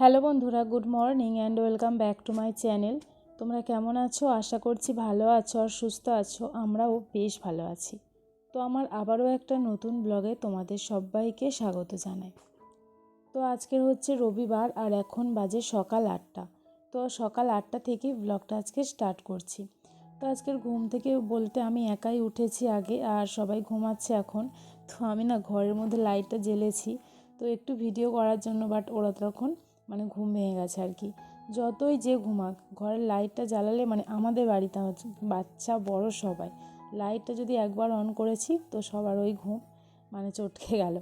Hello বন্ধুরা, good morning and welcome back to my channel তোমরা কেমন আছো? আশা করছি ভালো আছো আর সুস্থ আছো। আমরাও বেশ ভালো আছি। তো আমার আবারও একটা নতুন ব্লগে তোমাদের সবাইকে স্বাগত জানাই। তো আজকের হচ্ছে রবিবার আর এখন বাজে সকাল আটটা। তো সকাল আটটা থেকে ব্লগটা আজকে স্টার্ট করছি। তো আজকের ঘুম থেকে বলতে আমি একাই উঠেছি আগে আর সবাই ঘুমাচ্ছে এখন। তো আমি না ঘরের মধ্যে লাইটটা জ্বেলেছি। তো একটু ভিডিও করার জন্য বাট ওরা তখন মানে ঘুম ভেঙে গেছে আর কি। যতই যে ঘুমাক, ঘরের লাইটটা জ্বালালে মানে আমাদের বাড়িতে বাচ্চা বড় সবাই। লাইটটা যদি একবার অন করেছি তো সবার ওই ঘুম মানে চটকে গেল।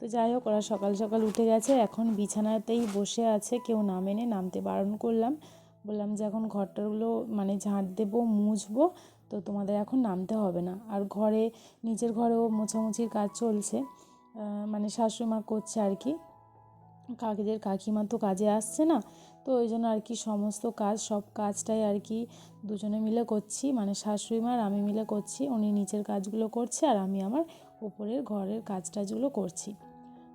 তো যাই হোক, ওরা সকাল সকাল উঠে গেছে, এখন বিছানাতেই বসে আছে, কেউ নামেনে নামতে বারণ করলাম। বললাম যে এখন ঘরটাগুলো মানে ঝাঁট দেবো, মুছবো, তো তোমাদের এখন নামতে হবে না। আর ঘরে, নিজের ঘরেও মোছামুছির কাজ চলছে মানে শাশুড়ি মা করছে আর কি। কাকিদের কাকিমা তো কাজে আসছে না, তো ওই জন্য আর কি সমস্ত কাজ, সব কাজটাই আর কি দুজনে মিলে করছি। মানে শাশুড়ি মা আর আমি মিলে করছি, উনি নিচের কাজগুলো করছে আর আমি আমার উপরের ঘরের কাজ টাজগুলো করছি।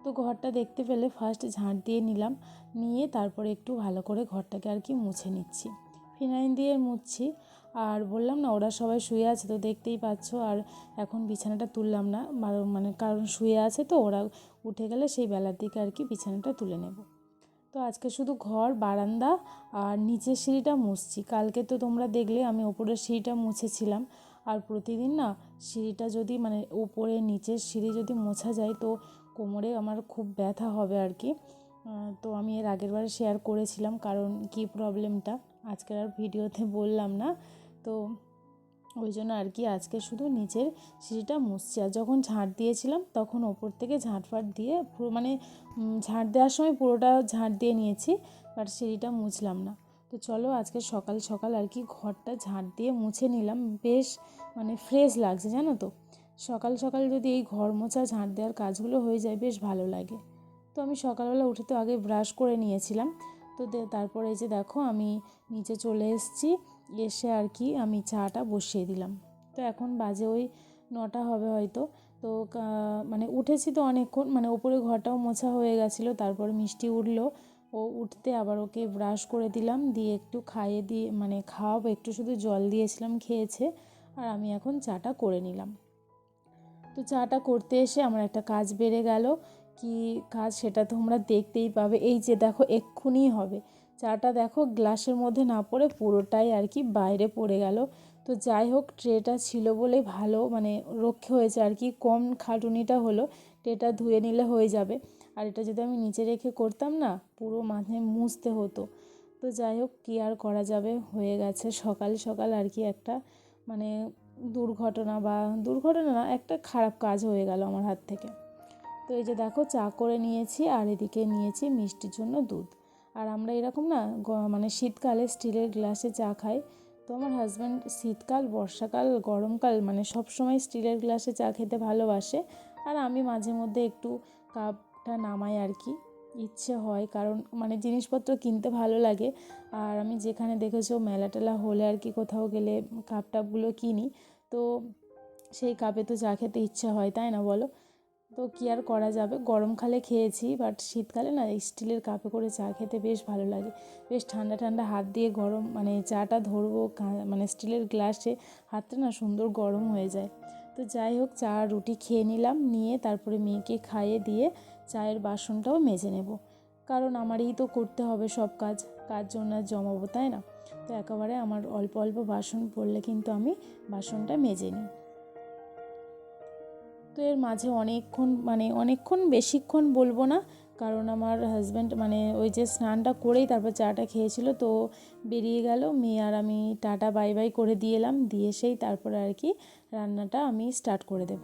তো ঘরটা দেখতে পেলে ফার্স্ট ঝাঁট দিয়ে নিলাম, নিয়ে তারপরে একটু ভালো করে ঘরটাকে আর কি মুছে নিচ্ছি। ফিনাইল দিয়ে মুছছি আর বললাম না, ওরা সবাই শুয়ে আছে তো দেখতেই পাচ্ছ। আর এখন বিছানাটা তুললাম না মানে কারণ শুয়ে আছে তো, ওরা উঠে গেলে সেই বেলার দিকে আর কি বিছানাটা তুলে নেব। তো আজকে শুধু ঘর, বারান্দা আর নিচের সিঁড়িটা মুছছি। কালকে তো তোমরা দেখলে আমি ওপরের সিঁড়িটা মুছেছিলাম। আর প্রতিদিন না সিঁড়িটা যদি মানে ওপরে নিচের সিঁড়ি যদি মোছা যায় তো কোমরে আমার খুব ব্যথা হবে আর কি। তো আমি এর আগের বারে শেয়ার করেছিলাম, কারণ কি প্রবলেমটা আজকের আর ভিডিওতে বললাম না। তো ওই জন্য আর কি আজকে শুধু নিচের সিঁড়িটা মুছছি। আর যখন ঝাঁট দিয়েছিলাম তখন ওপর থেকে ঝাঁট ফাট দিয়ে পুরো মানে ঝাঁট দেওয়ার সময় পুরোটা ঝাঁট দিয়ে নিয়েছি, বাট সিঁড়িটা মুছলাম না। তো চলো আজকে সকাল সকাল আর কি ঘরটা ঝাঁট দিয়ে মুছে নিলাম। বেশ মানে ফ্রেশ লাগছে, জানো তো? সকাল সকাল যদি এই ঘর মোছা, ঝাঁট দেওয়ার কাজগুলো হয়ে যায়, বেশ ভালো লাগে। তো আমি সকালবেলা উঠে তো আগে ব্রাশ করে নিয়েছিলাম। তো তারপরে এই যে দেখো আমি নিচে চলে এসেছি। এসে আর কি আমি চাটা বসিয়ে দিলাম। তো এখন বাজে ওই নটা হবে হয়তো। তো মানে উঠেছি তো অনেকক্ষণ মানে ওপরে ঘরটাও মোছা হয়ে গেছিল, তারপর মিষ্টি উঠল। ও উঠতে আবার ওকে ব্রাশ করে দিলাম, দিয়ে একটু খাইয়ে দিয়ে মানে খাওয়াবো, একটু শুধু জল দিয়েছিলাম খেয়েছে, আর আমি এখন চাটা করে নিলাম। তো চাটা করতে এসে আমার একটা কাজ বেড়ে গেল। কি কাজ সেটা তোমরা দেখতেই পাবে। এই যে দেখো, এক্ষুনি হবে। চাটা দেখো গ্লাসের মধ্যে না পড়ে পুরোটাই আর কি বাইরে পড়ে গেল। তো যাই হোক, ট্রেটা ছিল বলেই ভালো মানে রক্ষে হয়েছে আর কি, কম খাটুনিটা হলো, ট্রেটা ধুয়ে নিলে হয়ে যাবে। আর এটা যদি আমি নিচে রেখে করতাম না, পুরো মাথায় মুছতে হতো। তো যাই হোক, কী আর করা যাবে? হয়ে গেছে সকাল সকাল আর কি একটা মানে দুর্ঘটনা বা দুর্ঘটনা না, একটা খারাপ কাজ হয়ে গেল আমার হাত থেকে। তো এই যে দেখো, চা করে নিয়েছি আর এদিকে নিয়েছি মিষ্টির জন্য দুধ। আর আমরা এরকম না মানে শীতকালে স্টিলের গ্লাসে চা খাই। তো আমার হাজব্যান্ড শীতকাল, বর্ষাকাল, গরমকাল মানে সব সময় স্টিলের গ্লাসে চা খেতে ভালোবাসে। আর আমি মাঝে মধ্যে একটু কাপটা নামাই আর কি, ইচ্ছে হয়। কারণ মানে জিনিসপত্র কিনতে ভালো লাগে। আর আমি যেখানে দেখেছ মেলা টেলা হলে আর কি কোথাও গেলে কাপ টাপগুলো কিনি। তো সেই কাপে তো চা খেতে ইচ্ছে হয়, তাই না বলো? তো কী আর করা যাবে? গরমকালে খেয়েছি বাট শীতকালে না স্টিলের কাপে করে চা খেতে বেশ ভালো লাগে। বেশ ঠান্ডা ঠান্ডা হাত দিয়ে গরম মানে চাটা ধরবো মানে স্টিলের গ্লাসে, হাতটা না সুন্দর গরম হয়ে যায়। তো যাই হোক, চা রুটি খেয়ে নিলাম, নিয়ে তারপরে মেয়েকে খাইয়ে দিয়ে চায়ের বাসনটাও মেজে নেব। কারণ আমারই তো করতে হবে সব কাজ কাজ জন্য জমাবো, তাই না? তো একেবারে আমার অল্প অল্প বাসন পড়লে কিন্তু আমি বাসনটা মেজে নিই। তো এর মাঝে অনেকক্ষণ মানে অনেকক্ষণ বেশিক্ষণ বলব না, কারণ আমার হাজব্যান্ড মানে ওই যে স্নানটা করেই তারপর চাটা খেয়েছিল, তো বেরিয়ে গেল। মেয়ে আর আমি টাটা বাই বাই করে দিয়ে এলাম, দিয়ে সেই তারপরে আর কি রান্নাটা আমি স্টার্ট করে দেব।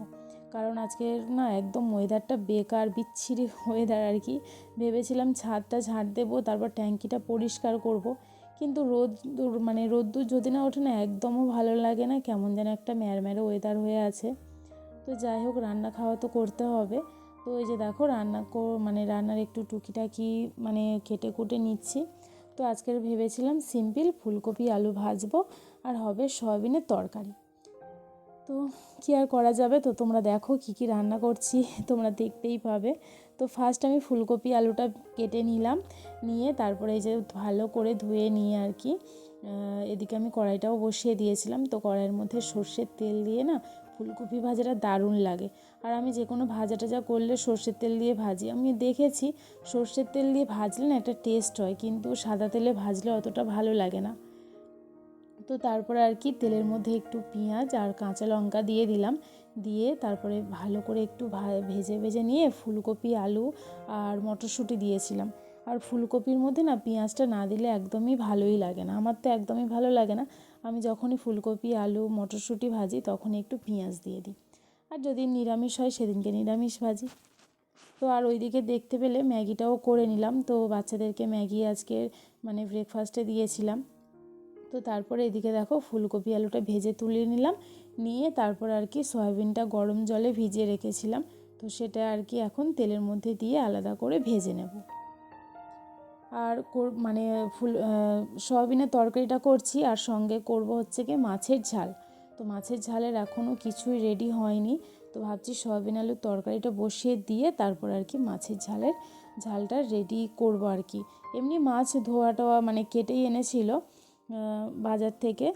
কারণ আজকে না একদম ওয়েদারটা বেকার, বিচ্ছিরি ওয়েদার আর কি। ভেবেছিলাম ছাদটা ঝাড় দেবো, তারপর ট্যাঙ্কিটা পরিষ্কার করব। কিন্তু রোদ মানে রোদ্দুর যদি না ওঠে না, একদমও ভালো লাগে না, কেমন যেন একটা ম্যারম্যারো ওয়েদার হয়ে আছে। তো যাই হোক, রান্না খাওয়া তো করতে হবে। তো এই যে দেখো, রান্না মানে রান্নার একটু টুকিটাকি মানে কেটে কুটে নিচ্ছি। তো আজকের ভেবেছিলাম সিম্পল ফুলকপি আলু ভাজবো আর হবে সয়াবিনের তরকারি। তো কী আর করা যাবে? তো তোমরা দেখো কী কী রান্না করছি, তোমরা দেখতেই পাবে। তো ফার্স্ট আমি ফুলকপি আলুটা কেটে নিলাম, নিয়ে তারপরে এই যে ভালো করে ধুয়ে নিয়ে আর কি। এদিকে আমি কড়াইটাও বসিয়ে দিয়েছিলাম। তো কড়াইয়ের মধ্যে সর্ষের তেল দিয়ে না ফুলকপি ভাজাটা দারুণ লাগে। আর আমি যে কোনো ভাজা টাজা করলে সর্ষের তেল দিয়ে ভাজি। আমি দেখেছি সর্ষের তেল দিয়ে ভাজলে না একটা টেস্ট হয়, কিন্তু সাদা তেলে ভাজলে অতটা ভালো লাগে না। তো তারপরে আর কি, তেলের মধ্যে একটু পেঁয়াজ আর কাঁচা লঙ্কা দিয়ে দিলাম। দিয়ে তারপরে ভালো করে একটু ভেজে ভেজে নিয়ে ফুলকপি, আলু আর মটরশুঁটি দিয়েছিলাম। আর ফুলকপির মধ্যে না পেঁয়াজটা না দিলে একদমই ভালোই লাগে না। আমার তো একদমই ভালো লাগে না। আমি যখনই ফুলকপি, আলু, মটরশুঁটি ভাজি তখনই একটু পেঁয়াজ দিয়ে দিই। আর যদি নিরামিষ হয় সেদিনকে নিরামিষ ভাজি। তো আর ওইদিকে দেখতে পেলে ম্যাগিটাও করে নিলাম। তো বাচ্চাদেরকে ম্যাগি আজকে মানে ব্রেকফাস্টে দিয়েছিলাম। তো তারপরে এদিকে দেখো ফুলকপি, আলুটা ভেজে তুলে নিলাম। নিয়ে তারপর আর কি সয়াবিনটা গরম জলে ভিজিয়ে রেখেছিলাম। তো সেটা আর কি এখন তেলের মধ্যে দিয়ে আলাদা করে ভেজে নেব। আর মানে ফুল সয়াবিনের তরকারিটা করছি আর সঙ্গে করব হচ্ছে কি মাছের ঝাল। তো মাছের ঝালের এখনও কিছুই রেডি হয়নি। তো ভাবছি সয়াবিন আলুর তরকারিটা বসিয়ে দিয়ে তারপর আর কি মাছের ঝালের ঝালটা রেডি করব আর কি। এমনি মাছ ধোয়া টোয়া মানে কেটেই এনেছিল বাজার থেকে।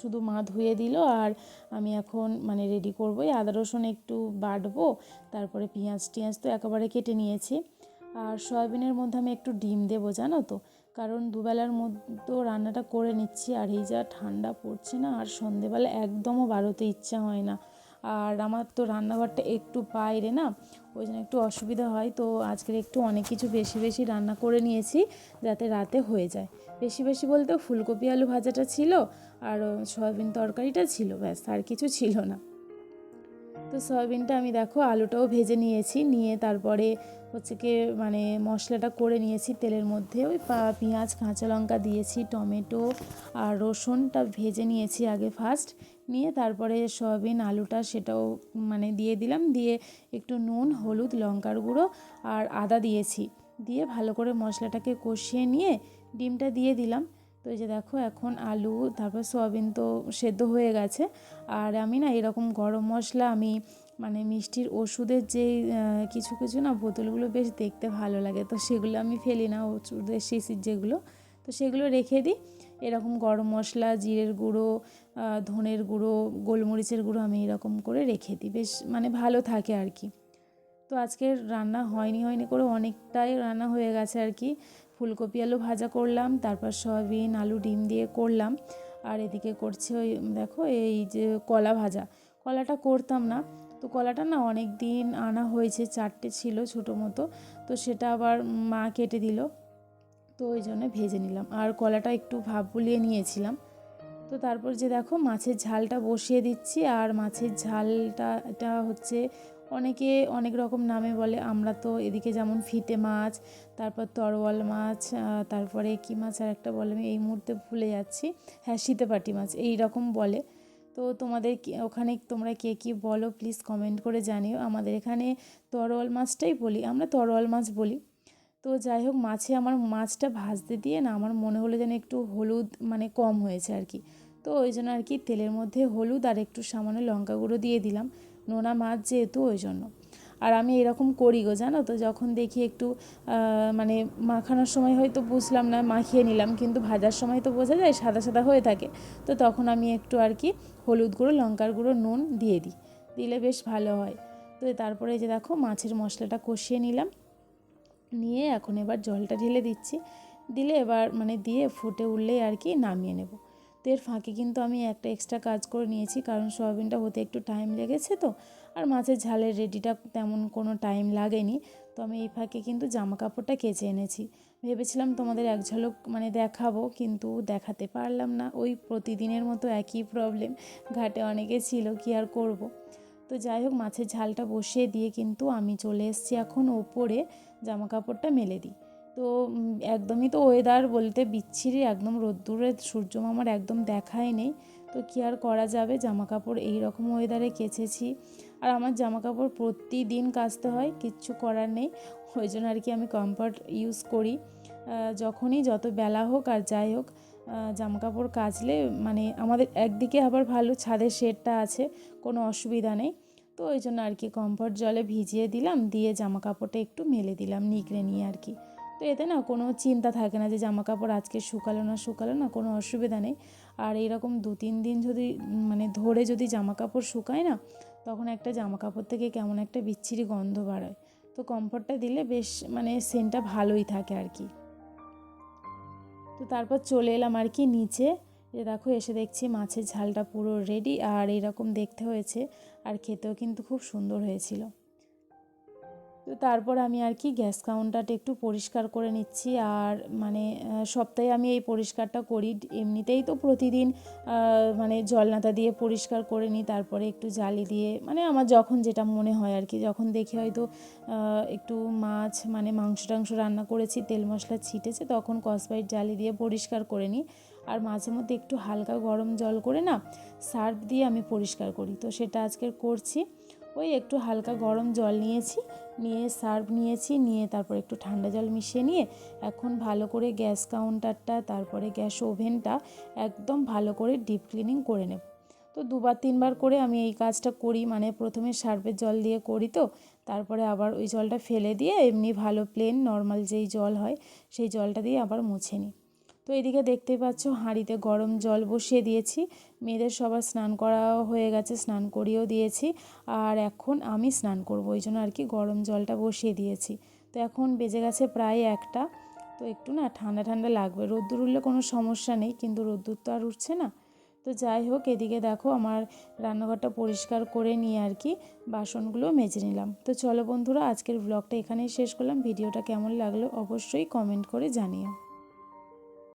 শুধু মা ধুয়ে দিল আর আমি এখন মানে রেডি করব আদা রসুন একটু বাটবো, তারপরে পেঁয়াজ টিয়াজ তো একেবারে কেটে নিয়েছি। আর সয়াবিনের মধ্যে আমি একটু ডিম দেবো, জানো তো। কারণ দুবেলার মধ্যে রান্নাটা করে নিচ্ছি, আর এই যা ঠান্ডা পড়ছে না, আর সন্ধেবেলা একদমও বাড়োতে ইচ্ছা হয় না। আর আমার তো রান্নাঘরটা একটু বাইরে না, ওই জন্য একটু অসুবিধা হয়। তো আজকের একটু অনেক কিছু বেশি বেশি রান্না করে নিয়েছি, যাতে রাতে হয়ে যায়। বেশি বেশি বলতে ফুলকপি আলু ভাজাটা ছিল, আর সয়াবিন তরকারিটা ছিল, ব্যাস, আর কিছু ছিল না। তো সয়াবিনটা আমি দেখো আলুটাও ভেজে নিয়েছি, নিয়ে তারপরে হচ্ছে কি মানে মশলাটা করে নিয়েছি তেলের মধ্যে। ওই পেঁয়াজ, কাঁচা লঙ্কা দিয়েছি, টমেটো আর রসুনটা ভেজে নিয়েছি আগে ফার্স্ট নিয়ে তারপরে সয়াবিন আলুটা সেটাও মানে দিয়ে দিলাম, দিয়ে একটু নুন, হলুদ, লঙ্কার গুঁড়ো আর আদা দিয়েছি। দিয়ে ভালো করে মশলাটাকে কষিয়ে নিয়ে ডিমটা দিয়ে দিলাম। তো এই যে দেখো, এখন আলু, তারপর সয়াবিন তো সেদ্ধ হয়ে গেছে। আর আমি না এরকম গরম মশলা, আমি মানে মিষ্টির ওষুধের যেই কিছু কিছু না বোতলগুলো বেশ দেখতে ভালো লাগে। তো সেগুলো আমি ফেলি না, ওষুধের শিশির যেগুলো। তো সেগুলো রেখে দিই। এরকম গরম মশলা, জিরের গুঁড়ো ধনের গুঁড়ো, গোলমরিচের গুঁড়ো আমি এরকম করে রেখে দিই। বেশ মানে ভালো থাকে আর কি। তো আজকের রান্না হয়নি হয়নি করে অনেকটাই রান্না হয়ে গেছে আর কি। ফুলকপি আলু ভাজা করলাম, তারপর সয়াবিন আলু ডিম দিয়ে করলাম। আর এদিকে করছে ওই, দেখো এই যে কলা ভাজা। কলাটা করতাম না। তো কলাটা না অনেক দিন আনা হয়েছে, চারটে ছিল ছোটো মতো। তো সেটা আবার মা কেটে দিল। তো ওই জন্য ভেজে নিলাম। আর কলাটা একটু ভাব বুলিয়ে নিয়েছিলাম। তো তারপর যে দেখো মাছের ঝালটা বসিয়ে দিচ্ছি। আর মাছের ঝালটা, এটা হচ্ছে অনেকে অনেক রকম নামে বলে। আমরা তো এদিকে যেমন ফিতে মাছ, তারপর তরোয়াল মাছ তারপরে কী মাছ আর একটা বলে, আমি এই মুহূর্তে ভুলে যাচ্ছি। হ্যাঁ শীতেপাটি মাছ, এই রকম বলে। তো তোমাদের ওখানে তোমরা কে কী বলো প্লিজ কমেন্ট করে জানিও। আমাদের এখানে তরোয়াল মাছটাই বলি, আমরা তরোয়াল মাছ বলি। তো যাই হোক, মাছে আমার মাছটা ভাজতে দিয়ে না, আমার মনে হলো যেন একটু হলুদ মানে কম হয়েছে আর কি। তো ওই জন্য আর কি তেলের মধ্যে হলুদ আর একটু সামান্য লঙ্কা গুঁড়ো দিয়ে দিলাম। নোনা মাছ যেহেতু ওই জন্য। আর আমি এরকম করি গো, জানো তো? যখন দেখি একটু মানে মাখানোর সময় হয়তো বুঝলাম না, মাখিয়ে নিলাম, কিন্তু ভাজার সময় তো বোঝা যায় সাদা সাদা হয়ে থাকে। তো তখন আমি একটু আর কি হলুদ গুঁড়ো, লঙ্কার গুঁড়ো, নুন দিয়ে দিই। দিলে বেশ ভালো হয়। তো তারপরে যে দেখো, মাছের মশলাটা কষিয়ে নিলাম। নিয়ে এখন এবার জলটা ঢেলে দিচ্ছি। দিলে এবার মানে দিয়ে ফুটে উঠলেই আর কি নামিয়ে নেব। তো এর ফাঁকে কিন্তু আমি একটা এক্সট্রা কাজ করে নিয়েছি, কারণ সয়াবিনটা হতে একটু টাইম লেগেছে তো। আর মাছের ঝালের রেডিটা তেমন কোনো টাইম লাগেনি, তো আমি এই ফাঁকে কিন্তু জামা কাপড়টা কেচে এনেছি। ভেবেছিলাম তোমাদের এক ঝলক মানে দেখাবো, কিন্তু দেখাতে পারলাম না। ওই প্রতিদিনের মতো একই প্রবলেম ঘাটে অনেকে ছিল, কি আর করব। তো যাই হোক, মাছের ঝালটা বসিয়ে দিয়ে কিন্তু আমি চলে এসেছি এখন ওপরে জামা কাপড়টা মেলে দিই। তো একদমই তো ওয়েদার বলতে বিচ্ছিরি, একদম রোদ্দুরে সূর্য মামার একদম দেখাই নেই। তো কী আর করা যাবে? জামা কাপড় এই রকম ওয়েদারে কেচেছি। আর আমার জামা কাপড় প্রতিদিন কাচতে হয়, কিচ্ছু করার নেই। ওই জন্য আর কি আমি কমফর্ট ইউজ করি। যখনই যত বেলা হোক আর যাই হোক জামা কাপড় কাচলে মানে আমাদের একদিকে আবার ভালো ছাদের শেডটা আছে, কোনো অসুবিধা নেই। তো ওই জন্য আর কি কমফর্ট জলে ভিজিয়ে দিলাম, দিয়ে জামা কাপড়টা একটু মেলে দিলাম, নিগড়ে নিয়ে আর কি। এতে না কোনো চিন্তা থাকে না যে জামা কাপড় আজকে শুকালো না শুকালো না, কোনো অসুবিধা নেই। আর এইরকম দু তিন দিন যদি মানে ধরে যদি জামা কাপড় শুকায় না, তখন একটা জামা কাপড় থেকে কেমন একটা বিচ্ছিরি গন্ধ বাড়ায়। তো কমফর্টটা দিলে বেশ মানে সেন্টটা ভালোই থাকে আর কি। তো তারপর চলে এলাম আর কি নিচে। যে দেখো, এসে দেখছি মাছের ঝালটা পুরো রেডি আর এরকম দেখতে হয়েছে। আর খেতেও কিন্তু খুব সুন্দর হয়েছিল। তো তারপর আমি আর কি গ্যাস কাউন্টারটা একটু পরিষ্কার করে নিচ্ছি। আর মানে সপ্তাহে আমি এই পরিষ্কারটা করি। এমনিতেই তো প্রতিদিন মানে জলনাতা দিয়ে পরিষ্কার করে নিই, তারপরে একটু জালি দিয়ে মানে আমার যখন যেটা মনে হয় আর কি। যখন দেখি হয়তো একটু মাছ মানে মাংস টাংস রান্না করেছি, তেল মশলা ছিটেছে, তখন কসবাইট জালি দিয়ে পরিষ্কার করে নিই। আর মাঝে মধ্যে একটু হালকা গরম জল করে না, সার্ফ দিয়ে আমি পরিষ্কার করি। তো সেটা আজকের করছি। ওই একটু হালকা গরম জল নিয়েছি, নিয়ে সার্ভ নিয়েছি, নিয়ে তারপর একটু ঠান্ডা জল মিশিয়ে নিয়ে এখন ভালো করে গ্যাস কাউন্টারটা, তারপরে গ্যাস ওভেনটা একদম ভালো করে ডিপ ক্লিনিং করে নেব। তো দুবার তিনবার করে আমি এই কাজটা করি মানে প্রথমে সার্ফের জল দিয়ে করি তো, তারপরে আবার ওই জলটা ফেলে দিয়ে এমনি ভালো প্লেন নর্মাল যেই জল হয়, সেই জলটা দিয়ে আবার মুছে নিই। তো এদিকে দেখতেই পাচ্ছ হাঁড়িতে গরম জল বসিয়ে দিয়েছি। মেয়েদের সবার স্নান করা হয়ে গেছে, স্নান করিয়েও দিয়েছি। আর এখন আমি স্নান করব, ওই জন্য আর কি গরম জলটা বসিয়ে দিয়েছি। তো এখন বেজে গেছে প্রায় একটা। তো একটু না ঠান্ডা ঠান্ডা লাগবে। রোদ্দুর উঠলে কোনো সমস্যা নেই, কিন্তু রোদ্দুর তো আর উঠছে না। তো যাই হোক, এদিকে দেখো আমার রান্নাঘরটা পরিষ্কার করে নিয়ে আর কি বাসনগুলো মেজে নিলাম। তো চলো বন্ধুরা, আজকের ব্লগটা এখানেই শেষ করলাম। ভিডিওটা কেমন লাগল অবশ্যই কমেন্ট করে জানিও।